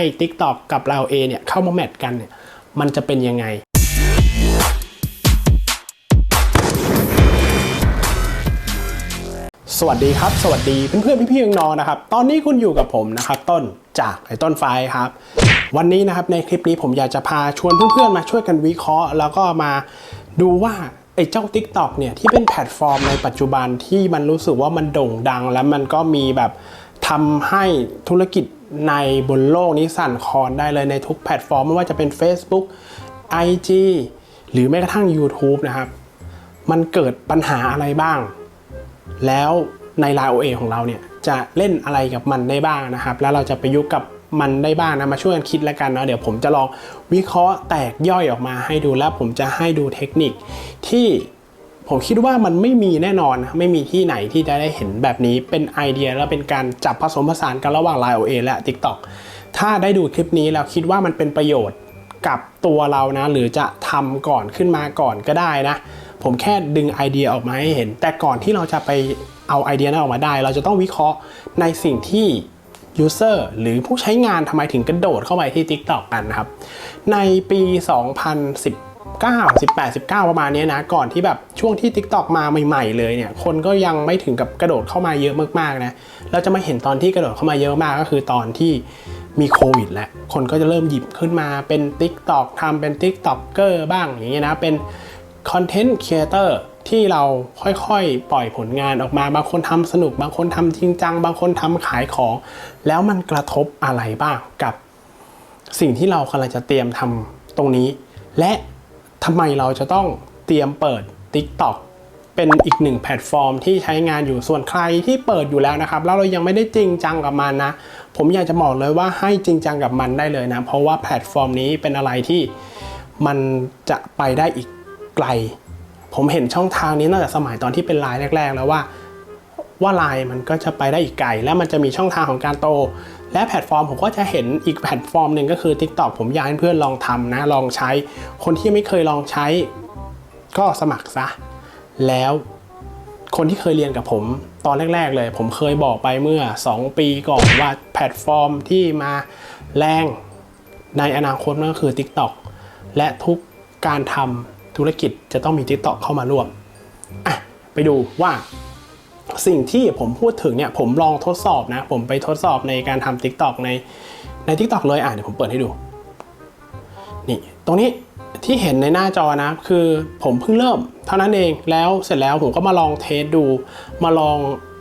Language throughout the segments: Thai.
ให้ TikTok กับเราเอเนี่ยเข้ามาแมทกันเนี่ยมันจะเป็นยังไงสวัสดีครับ สวัสดีเพื่อนๆพี่ๆน้องๆนะครับ ตอนนี้คุณอยู่กับผมนะครับ ต้นจากไอ้ต้นไฟครับ วันนี้นะครับในคลิปนี้ผมอยากจะพาชวนเพื่อนๆมาช่วยกันวิเคราะห์ แล้วก็มาดูว่าไอ้เจ้า TikTok เนี่ยที่เป็นแพลตฟอร์มในปัจจุบันที่มันรู้สึกว่ามันโด่งดัง แล้วมันก็มีแบบทำให้ธุรกิจ ในบนโลกนี้สั่นคลอนได้เลยในทุกแพลตฟอร์มไม่ว่าจะเป็น Facebook IG หรือแม้กระทั่ง YouTube นะครับ มันเกิดปัญหาอะไรบ้าง แล้วใน l า OA ของเราเนี่ยจะเล่นอะไรกับมันได้บ้างนะครับ แล้วเราจะประยุกต์กับมันได้บ้างนะมาช่วยกันคิดแล้วกันเนาะเดี๋ยวผมจะลองวิเคราะห์แตกย่อยออกมาให้ดูแล้วผมจะให้ดูเทคนิคที่ ผมคิดว่ามันไม่มีแน่นอน ไม่มีที่ไหนที่จะได้เห็นแบบนี้เป็นไอเดียแล้วเป็นการจับผสมผสานกันระหว่าง Line OA และ TikTok ถ้าได้ดูคลิปนี้แล้วคิดว่ามันเป็นประโยชน์กับตัวเรานะ หรือจะทำก่อนขึ้นมาก่อนก็ได้นะ ผมแค่ดึงไอเดียออกมาให้เห็น แต่ก่อนที่เราจะไปเอาไอเดียนั้นออกมาได้ เราจะต้องวิเคราะห์ในสิ่งที่ User หรือผู้ใช้งานทำไมถึงกระโดดเข้าไปที่ TikTok กันนะครับ ในปี 19 18 19 ประมาณนี้นะ ก่อนที่แบบช่วงที่ TikTok มาใหม่ๆ เลยเนี่ย คนก็ยังไม่ถึงกับกระโดดเข้ามาเยอะมากๆนะเราจะมาเห็นตอนที่กระโดดเข้ามาเยอะมากก็คือตอนที่มีโควิดแล้ว คนก็จะเริ่มหยิบขึ้นมาเป็น TikTok ทำเป็น TikToker บ้างอย่างเงี้ยนะ เป็นคอนเทนต์ครีเอเตอร์ที่เราค่อยๆ ปล่อยผลงานออกมา บางคนทำสนุก บางคนทำจริงจัง บางคนทำขายของ แล้วมันกระทบอะไรบ้างกับสิ่งที่เรากำลังจะเตรียมทำตรงนี้ และ ทำไมเราจะต้องเตรียมเปิด TikTok เป็นอีกหนึ่งแพลตฟอร์มที่ใช้งานอยู่ส่วนใครที่เปิดอยู่แล้วนะครับ แล้วเรายังไม่ได้จริงจังกับมันนะ ผมอยากจะบอกเลยว่าให้จริงจังกับมันได้เลยนะ เพราะว่าแพลตฟอร์มนี้เป็นอะไรที่มันจะไปได้อีกไกล ผมเห็นช่องทางนี้ตั้งแต่สมัยตอนที่เป็นไลน์แรก ๆ แล้วว่าว่าไลน์มันก็จะไปได้อีกไกล และมันจะมีช่องทางของการโต และแพลตฟอร์มผมก็จะเห็นอีกแพลตฟอร์มหนึ่งก็คือ TikTok ผมอยากให้เพื่อนลองทำนะลองใช้ คนที่ไม่เคยลองใช้ ก็สมัครซะ แล้วคนที่เคยเรียนกับผมตอนแรก ๆ เลย ผมเคยบอกไปเมื่อ 2 ปีก่อนว่าแพลตฟอร์มที่มาแรงในอนาคตนั่นก็คือ TikTok และทุกการทำธุรกิจจะต้องมี TikTok เข้ามาร่วมอะไปดูว่า สิ่งที่ผมพูดถึงเนี่ยผมลองทดสอบนะ ผมไปทดสอบในการทำ TikTok ในใน TikTok เลยอะเดี๋ยวผมเปิดให้ดู นี่ ตรงนี้ที่เห็นในหน้าจอนะ คือผมเพิ่งเริ่มเท่านั้นเองแล้วเสร็จแล้วผมก็มาลองเทสดู มาลอง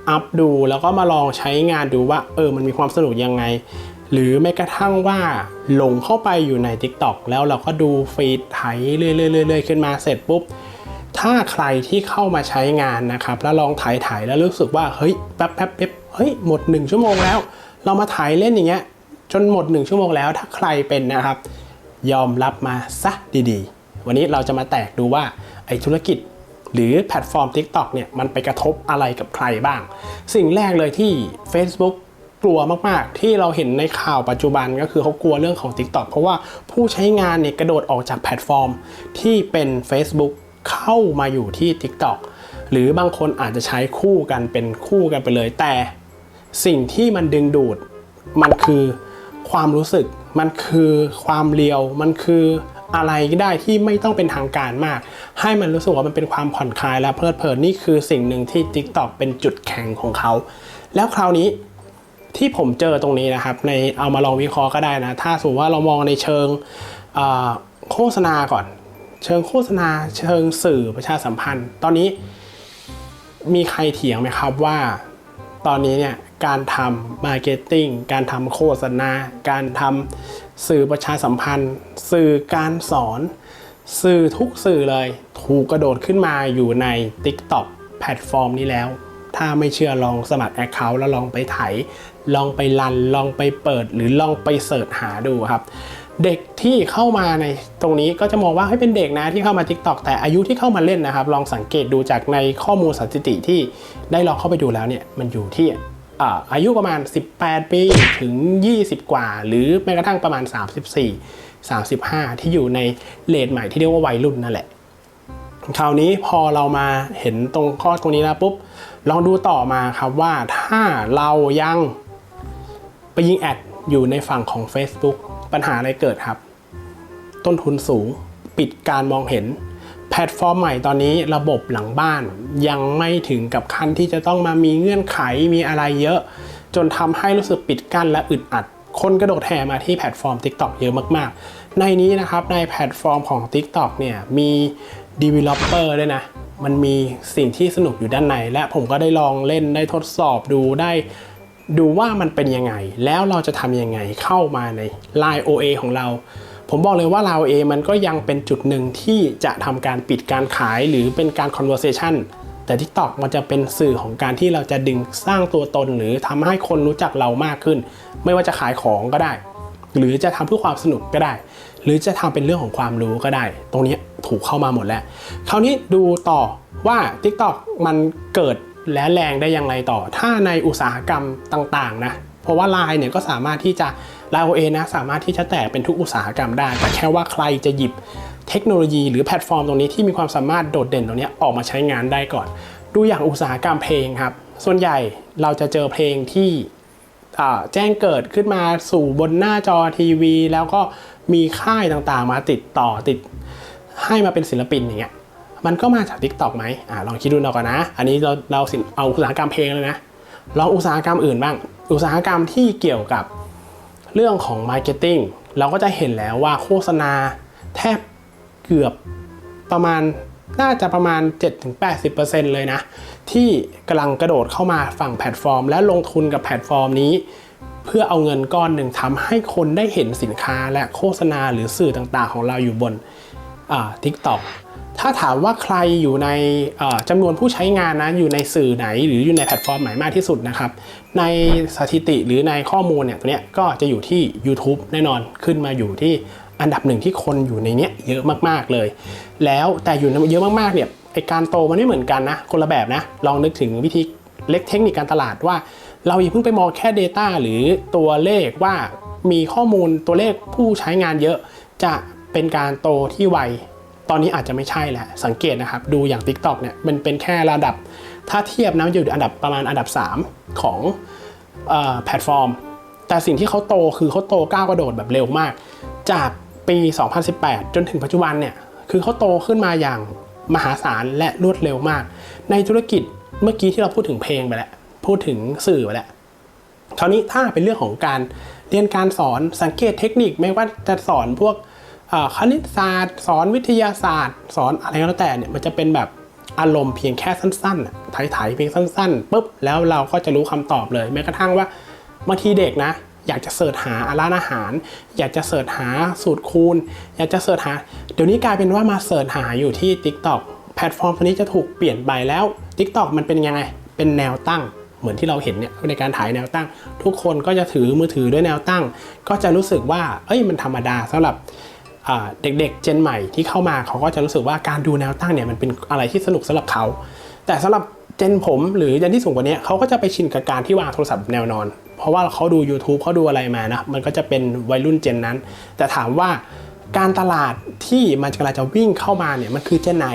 อัพดู แล้วก็มาลองใช้งานดูว่า เออมันมีความสนุกยังไง หรือแม้กระทั่งว่าหลงเข้าไปอยู่ใน TikTok แล้วเราก็ดูฟีดไถเรื่อยๆๆๆขึ้นมาเสร็จปุ๊บ ถ้าใครที่เข้ามาใช้งานนะครับ แล้วลองถ่ายถ่ายแล้วรู้สึกว่าเฮ้ยแป๊บแป๊บแป๊บเฮ้ยหมด 1 ชั่วโมงแล้ว เรามาถ่ายเล่นอย่างเงี้ยจนหมด 1 ชั่วโมงแล้วถ้าใครเป็นนะครับ ยอมรับมาซะดีๆ วันนี้เราจะมาแตกดูว่าไอ้ธุรกิจหรือแพลตฟอร์ม TikTok เนี่ยมันไปกระทบอะไรกับใครบ้าง สิ่งแรกเลยที่ Facebook กลัวมากๆ ที่เราเห็นในข่าวปัจจุบันก็คือเขากลัวเรื่องของ TikTok เพราะว่าผู้ใช้งานเนี่ยกระโดดออกจากแพลตฟอร์มที่เป็น Facebook เข้ามาอยู่ที่ TikTok หรือบางคนอาจจะใช้คู่กันเป็นคู่กันไปเลย แต่สิ่งที่มันดึงดูด มันคือความรู้สึก มันคือความเลียว มันคืออะไรก็ได้ที่ไม่ต้องเป็นทางการมาก ให้มันรู้สึกว่ามันเป็นความผ่อนคลายและเพลิดเพลินนี่คือสิ่งหนึ่งที่ TikTok เป็นจุดแข็งของเขา แล้วคราวนี้ที่ผมเจอตรงนี้นะครับ ในเอามาลองวิเคราะห์ก็ได้นะ ถ้าสมมติว่าเรามองในเชิงโฆษณาก่อน เชิงโฆษณา เชิงสื่อประชาสัมพันธ์ ตอนนี้มีใครเถียงไหมครับว่า ตอนนี้เนี่ยการทำมาร์เก็ตติ้งการทำโฆษณา การทำสื่อประชาสัมพันธ์ สื่อการสอน สื่อทุกสื่อเลย ถูกกระโดดขึ้นมาอยู่ใน TikTok แพลตฟอร์มนี้แล้ว ถ้าไม่เชื่อลองสมัคร Account แล้วลองไปไถ ลองไปรัน ลองไปเปิด หรือลองไปเสิร์ชหาดูครับ เด็กที่เข้ามาในตรงนี้ก็จะมองว่าให้เป็นเด็กนะที่เข้ามา TikTok แต่อายุที่เข้ามาเล่นนะครับ ลองสังเกตดูจากในข้อมูลสถิติที่ได้ลองเข้าไปดูแล้วเนี่ยมันอยู่ที่อาอายุประมาณ 18 ปีถึง 20 กว่า หรือแม้กระทั่งประมาณ 34 35 ที่อยู่ในเลทใหม่ที่เรียกว่าวัยรุ่นนั่นแหละ คราวนี้พอเรามาเห็นตรงข้อตรงนี้แล้วปุ๊บ ลองดูต่อมาครับว่าถ้าเรายังไปยิงแอดอยู่ในฝั่งของ Facebook ปัญหาอะไรเกิดครับ ต้นทุนสูง ปิดการมองเห็น แพลตฟอร์มใหม่ตอนนี้ระบบหลังบ้าน ยังไม่ถึงกับขั้นที่จะต้องมามีเงื่อนไขมีอะไรเยอะ จนทำให้รู้สึกปิดกั้นและอึดอัด คนกระโดดแห่มาที่แพลตฟอร์ม TikTok เยอะมากๆ ในนี้นะครับในแพลตฟอร์มของ TikTok เนี่ยมี Developer ด้วยนะมันมีสิ่งที่สนุกอยู่ด้านใน และผมก็ได้ลองเล่นได้ทดสอบดูได้ ดูว่ามันเป็นยังไง แล้วเราจะทำยังไงเข้ามาใน Line OA ของเรา ผมบอกเลยว่า Line OA มันก็ยังเป็นจุดหนึ่งที่จะทำการปิดการขายหรือเป็นการ conversation แต่ TikTok มันจะเป็นสื่อของการที่เราจะดึงสร้างตัวตน หรือทำให้คนรู้จักเรามากขึ้น ไม่ว่าจะขายของก็ได้ หรือจะทำเพื่อความสนุกก็ได้ หรือจะทำเป็นเรื่องของความรู้ก็ได้ ตรงนี้ถูกเข้ามาหมดแล้ว คราวนี้ดูต่อว่า TikTok มันเกิด และแรงได้ยังไงต่อ ถ้าในอุตสาหกรรมต่างๆนะเพราะว่า Line เนี่ยก็สามารถที่จะ Line OA นะสามารถที่จะแตกเป็นทุกอุตสาหกรรมได้ แต่แค่ว่าใครจะหยิบเทคโนโลยีหรือแพลตฟอร์มตรงนี้ที่มีความสามารถโดดเด่นตรงนี้ออกมาใช้งานได้ก่อน ดูอย่างอุตสาหกรรมเพลงครับ ส่วนใหญ่เราจะเจอเพลงที่แจ้งเกิดขึ้นมาสู่บนหน้าจอทีวี แล้วก็มีค่ายต่างๆ มาติดต่อติดให้มาเป็นศิลปินอย่างเงี้ย มันก็มาจาก Tik t o อกไหมอ่าลองคิดดูเอาก่อนนะ อันนี้เราเราสินเอาอุตสาหกรรมเพลงเลยนะลองอุตสาหกรรมอื่นบ้าง อุตสาหกรรมที่เกี่ยวกับเรื่องของ Marketing เราก็จะเห็นแล้วว่าโฆษณาแทบเกือบประมาณน่าจะประมาณ 7-80%เลยนะ ที่กำลังกระโดดเข้ามาฝั่งแพลตฟอร์ม และลงทุนกับแพลตฟอร์มนี้ เพื่อเอาเงินก้อนหนึ่งทำให้คนได้เห็นสินค้าและโฆษณาหรือสื่อต่างๆ ของเราอยู่บนทิกตอก ถ้าถามว่าใครอยู่ในจำนวนผู้ใช้งานนะอยู่ในสื่อไหน หรืออยู่ในแพลตฟอร์มไหนมากที่สุดนะครับ ในสถิติหรือในข้อมูลเนี่ยตัวเนี้ยก็จะอยู่ที่ YouTube แน่นอนขึ้นมาอยู่ที่อันดับหนึ่งที่คนอยู่ในเนี้ยเยอะมากๆเลย แล้วแต่อยู่เยอะมากๆเนี่ยไอการโตมันไม่เหมือนกันนะคนละแบบนะลองนึกถึงวิธีเล็กเทคนิคการตลาดว่า เราอย่าเพิ่งไปมองแค่ Data หรือตัวเลขว่ามีข้อมูลตัวเลขผู้ใช้งานเยอะจะเป็นการโตที่ไว ตอนนี้อาจจะไม่ใช่แหละสังเกตนะครับ ดูอย่าง TikTok เนี่ยมันเป็นแค่ระดับ ถ้าเทียบนะมันอยู่อันดับประมาณอันดับ 3 ของออแพลตฟอร์ม แต่สิ่งที่เขาโตคือเขาโตก้าวกระโดดแบบเร็วมาก จากปี 2018 จนถึงปัจจุบันเนี่ยคือเขาโตขึ้นมาอย่างมหาศาลและรวดเร็วมาก ในธุรกิจเมื่อกี้ที่เราพูดถึงเพลงไปแล้วพูดถึงสื่อไปแล้วคราวนี้ถ้าเป็นเรื่องของการเรียนการสอนสังเกตเทคนิคไม่ว่าจะสอนพวก คณิตศาสตร์ สอนวิทยาศาสตร์ สอนอะไรก็แล้วแต่เนี่ยมันจะเป็นแบบอารมณ์เพียงแค่สั้นๆถ่ายๆเพียงสั้นๆปุ๊บแล้วเราก็จะรู้คำตอบเลยแม้กระทั่งว่าบางทีเด็กนะ อยากจะเสิร์ชหาร้านอาหาร อยากจะเสิร์ชหาสูตรคูณ อยากจะเสิร์ชหา เดี๋ยวนี้กลายเป็นว่ามาเสิร์ชหาอยู่ที่ TikTok แพลตฟอร์มตัวนี้จะถูกเปลี่ยนไปแล้ว TikTok มันเป็นยังไงเป็นแนวตั้งเหมือนที่เราเห็นเนี่ยในการถ่ายแนวตั้ง ทุกคนก็จะถือมือถือด้วยแนวตั้ง ก็จะรู้สึกว่า เอ้ยมันธรรมดาสำหรับ เด็กๆ เจนใหม่ที่เข้ามาเขาก็จะรู้สึกว่าการดูแนวตั้งเนี่ยมันเป็นอะไรที่สนุกสำหรับเขา แต่สำหรับเจนผมหรือเจนที่สูงกว่านี้เขาก็จะไปชินกับการที่วางโทรศัพท์แนวนอน เพราะว่าเขาดู YouTube เขาดูอะไรมานะมันก็จะเป็นวัยรุ่นเจนนั้น แต่ถามว่าการตลาดที่มันกำลังจะวิ่งเข้ามาเนี่ยมันคือเจนไหน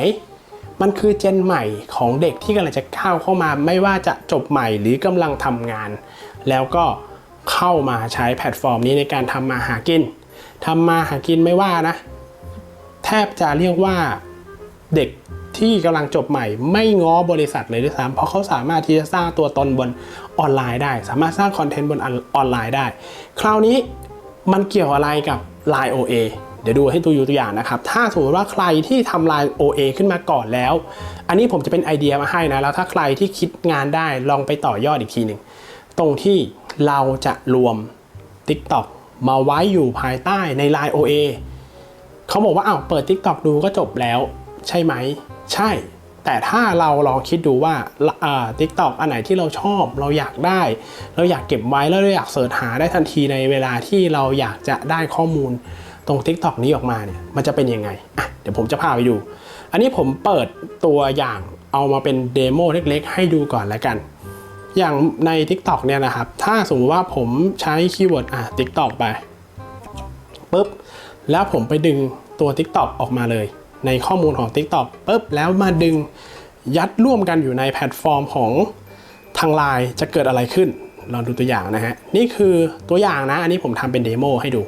มันคือเจนใหม่ของเด็กที่กำลังจะก้าวเข้ามา ไม่ว่าจะจบใหม่หรือกำลังทำงาน แล้วก็เข้ามาใช้แพลตฟอร์มนี้ในการทำมาหากิน ทำมาหากินไม่ว่านะ แทบจะเรียกว่าเด็กที่กำลังจบใหม่ ไม่ง้อบริษัทเลยด้วยซ้ำเพราะเขาสามารถที่จะสร้างตัวตนบนออนไลน์ได้ สามารถสร้างคอนเทนต์บนออนไลน์ได้ คราวนี้มันเกี่ยวอะไรกับ Line OA เดี๋ยวดูให้ดูอยู่ตัวอย่างนะครับ ถ้าสมมติว่าใครที่ทำ Line OA ขึ้นมาก่อนแล้ว อันนี้ผมจะเป็นไอเดียมาให้นะ แล้วถ้าใครที่คิดงานได้ลองไปต่อยอดอีกทีหนึ่ง ตรงที่เราจะรวม TikTok มาไว้อยู่ภายใต้ใน Line OA เขาบอกว่าอ้าวเปิด TikTok ดูก็จบแล้ว ใช่ไหม ใช่ แต่ถ้าเราลองคิดดูว่าอ่า TikTok อันไหนที่เราชอบ เราอยากได้ เราอยากเก็บไว้แล้วเราอยากเสิร์ชหาได้ทันทีในเวลาที่เราอยากจะได้ข้อมูลตรง TikTok นี้ออกมาเนี่ยมันจะเป็นยังไงอะเดี๋ยวผมจะพาไปดู อันนี้ผมเปิดตัวอย่างเอามาเป็นเดโมเล็กๆ ให้ดูก่อนแล้วกัน อย่างใน TikTok เนี่ยนะครับ ถ้าสมมติว่าผมใช้คีย์เวิร์ดอะ TikTok ไปปุ๊บ แล้วผมไปดึงตัว TikTok ออกมาเลย ในข้อมูลของ TikTok ปุ๊บ แล้วมาดึงยัดร่วมกันอยู่ในแพลตฟอร์มของทางไลน์จะเกิดอะไรขึ้น ลองดูตัวอย่างนะฮะ นี่คือตัวอย่างนะ อันนี้ผมทำเป็นเดโมให้ดู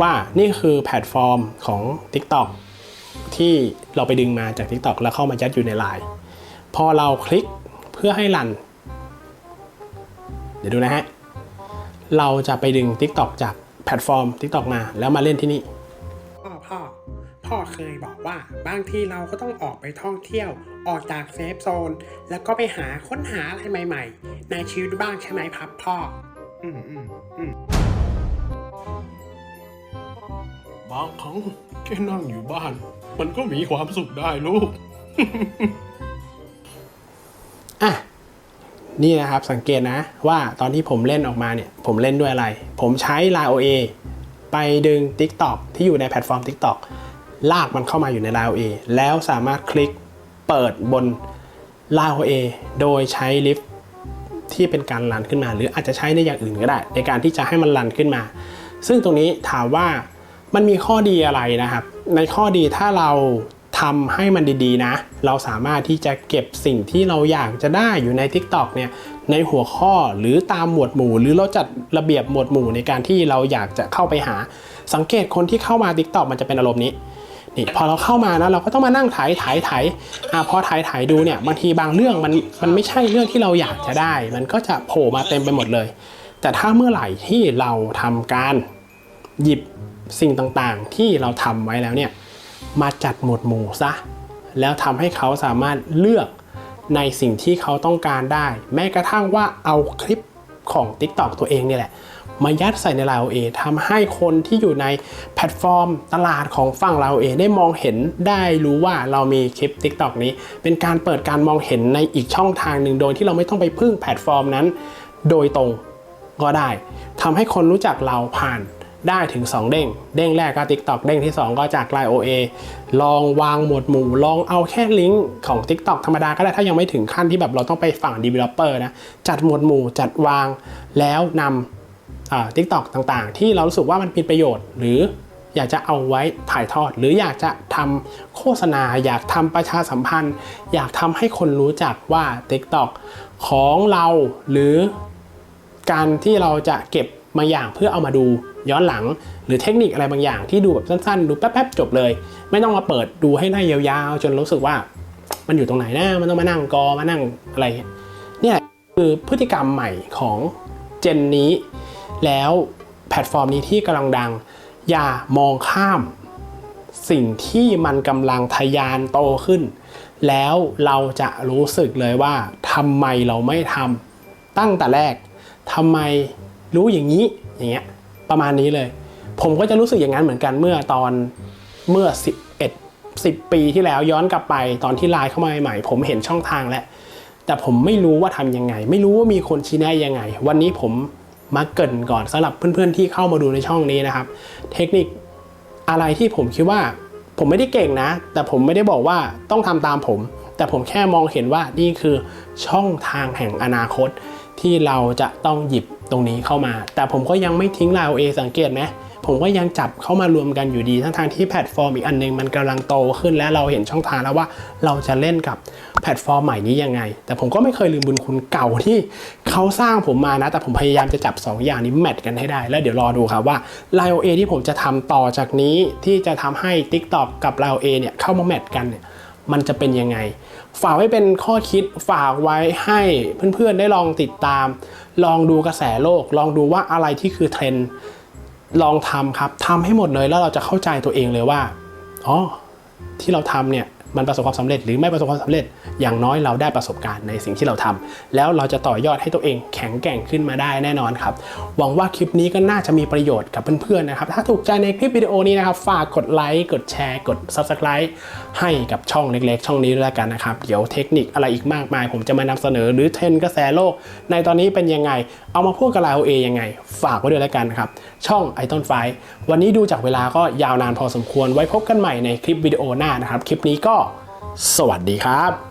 ว่านี่คือแพลตฟอร์มของ TikTok ที่เราไปดึงมาจาก TikTok แล้วเข้ามายัดอยู่ใน Line พอเราคลิกเพื่อให้รัน เดี๋ยวดูนะฮะ เราจะไปดึง TikTok จากแพลตฟอร์ม TikTok มา แล้วมาเล่นที่นี่ พ่อพ่อ พ่อเคยบอกว่าบางทีเราก็ต้องออกไปท่องเที่ยว ออกจากเซฟโซน แล้วก็ไปหาค้นหาอะไรใหม่ๆ ในชีวิตบ้างใช่ไหมครับพ่อ อืมอืมอืมบางครั้งแค่นั่งอยู่บ้าน มันก็มีความสุขได้ลูก อะ นี่นะครับสังเกตนะว่าตอนที่ผมเล่นออกมาเนี่ยผมเล่นด้วยอะไร ผมใช้ Line OA ไปดึง TikTok ที่อยู่ในแพลตฟอร์ม TikTok ลากมันเข้ามาอยู่ใน Line OA แล้วสามารถคลิกเปิดบน Line OA โดยใช้ลิฟที่เป็นการรันขึ้นมา หรืออาจจะใช้ในอย่างอื่นก็ได้ ในการที่จะให้มันรันขึ้นมา ซึ่งตรงนี้ถามว่ามันมีข้อดีอะไรนะครับ ในข้อดีถ้าเรา ทำให้มันดีๆนะ เราสามารถที่จะเก็บสิ่งที่เราอยากจะได้อยู่ใน TikTok เนี่ยในหัวข้อหรือตามหมวดหมู่ หรือเราจัดระเบียบหมวดหมู่ในการที่เราอยากจะเข้าไปหา สังเกตคนที่เข้ามา TikTok มันจะเป็นอารมณ์นี้นี่พอเราเข้ามานะเราก็ต้องมานั่งถ่ายถ่ายถ่ายอะพอถ่ายถ่ายดูเนี่ยบางทีบางเรื่องมันมันไม่ใช่เรื่องที่เราอยากจะได้ มันก็จะโผล่มาเต็มไปหมดเลย แต่ถ้าเมื่อไหร่ที่เราทำการหยิบสิ่งต่างๆ ที่เราทำไว้แล้วเนี่ย มาจัดหมวดหมู่ซะ แล้วทำให้เขาสามารถเลือกในสิ่งที่เขาต้องการได้ แม้กระทั่งว่าเอาคลิปของ TikTok ตัวเองเนี่ยแหละ มายัดใส่ใน Line OA ทำให้คนที่อยู่ในแพลตฟอร์มตลาดของฝั่ง Line OA ได้มองเห็นได้รู้ว่าเรามีคลิป TikTok นี้ เป็นการเปิดการมองเห็นในอีกช่องทางหนึ่งโดยที่เราไม่ต้องไปพึ่งแพลตฟอร์มนั้น โดยตรงก็ได้ทำให้คนรู้จักเราผ่าน ได้ถึง 2 เด้ง เด้งแรกก็ TikTok เด้งที่ 2 ก็จาก Line OA ลองวางหมวดหมู่ ลองเอาแค่ลิงก์ของ TikTok ธรรมดาก็ได้ถ้ายังไม่ถึงขั้นที่แบบเราต้องไปฝั่ง Developer นะ จัดหมวดหมู่จัดวางแล้วนำทิกตอกต่างๆ ที่เรารู้สึกว่ามันเป็นประโยชน์ หรืออยากจะเอาไว้ถ่ายทอด หรืออยากจะทำโฆษณา อยากทำประชาสัมพันธ์ อยากทำให้คนรู้จักว่า TikTok ของเราหรือการที่เราจะเก็บบาอย่างเพื่อเอามาดู ย้อนหลัง หรือเทคนิคอะไรบางอย่างที่ดูแบบสั้นๆ ดูแป๊บๆจบเลย ไม่ต้องมาเปิดดูให้ได้ยาวๆ จนรู้สึกว่า มันอยู่ตรงไหนนะมันต้องมานั่งกอมานั่งอะไรเงี้ยเนี่ยคือพฤติกรรมใหม่ของเจนนี้ แล้วแพลตฟอร์มนี้ที่กำลังดัง อย่ามองข้าม สิ่งที่มันกำลังทะยานโตขึ้น แล้วเราจะรู้สึกเลยว่าทำไมเราไม่ทำตั้งแต่แรกทำไมรู้อย่างนี้อย่างเงี้ย ประมาณนี้เลย ผมก็จะรู้สึกอย่างนั้นเหมือนกันเมื่อตอนเมื่อ 11 10 ปีที่แล้วย้อนกลับไปตอนที่ไลน์เข้ามาใหม่ผมเห็นช่องทางแล้วแต่ผมไม่รู้ว่าทำยังไง ไม่รู้ว่ามีคนชี้แนะยังไง วันนี้ผมมาเกินก่อนสำหรับเพื่อนๆที่เข้ามาดูในช่องนี้นะครับ เทคนิคอะไรที่ผมคิดว่าผมไม่ได้เก่งนะ แต่ผมไม่ได้บอกว่าต้องทำตามผม แต่ผมแค่มองเห็นว่านี่คือช่องทางแห่งอนาคตที่เราจะต้องหยิบ ตรงนี้เข้ามา แต่ผมก็ยังไม่ทิ้ง Line OA สังเกตไหมผมก็ยังจับเข้ามารวมกันอยู่ดี ทั้งทางๆที่แพลตฟอร์มอีกอันหนึงมันกำลังโตขึ้นและเราเห็นช่องทางแล้วว่าเราจะเล่นกับแพลตฟอร์มใหม่นี้ยังไง แต่ผมก็ไม่เคยลืมบุญคุณเก่าที่เขาสร้างผมมานะ แต่ผมพยายามจะจับ 2 อย่างนี้แมทกันให้ได้ แล้วเดี๋ยวรอดูครับว่า l i OA ที่ผมจะทำต่อจากนี้ที่จะทำให้ TikTok กับ l i OA เนี่ยเข้ามาแมทกันเนี่ย มันจะเป็นยังไง ฝากไว้เป็นข้อคิดฝากไว้ให้เพื่อนๆได้ลองติดตาม ลองดูกระแสโลก ลองดูว่าอะไรที่คือเทรนด์ลองทำครับทำให้หมดเลยแล้วเราจะเข้าใจตัวเองเลยว่าอ๋อที่เราทำเนี่ย มันประสบความสำเร็จหรือไม่ประสบความสำเร็จ อย่างน้อยเราได้ประสบการณ์ในสิ่งที่เราทำแล้วเราจะต่อยอดให้ตัวเองแข็งแกร่งขึ้นมาได้แน่นอนครับ หวังว่าคลิปนี้ก็น่าจะมีประโยชน์กับเพื่อนๆนะครับ ถ้าถูกใจในคลิปวิดีโอนี้นะครับ ฝากกดไลค์ กดแชร์ กด Subscribe ให้กับช่องเล็กๆ ช่องนี้ด้วยแล้วกันนะครับ เดี๋ยวเทคนิคอะไรอีกมากมาย ผมจะมานำเสนอหรือเทรนกระแสโลก ในตอนนี้เป็นยังไง เอามาพูดกับเราเอยังไง ฝากไว้ด้วยแล้วกันครับช่องไอต้นไฟวันนี้ดูจากเวลาก็ยาวนานพอสมควรไว้พบกันใหม่ในคลิปวิดีโอหน้านะครับคลิปนี้ก็ สวัสดีครับ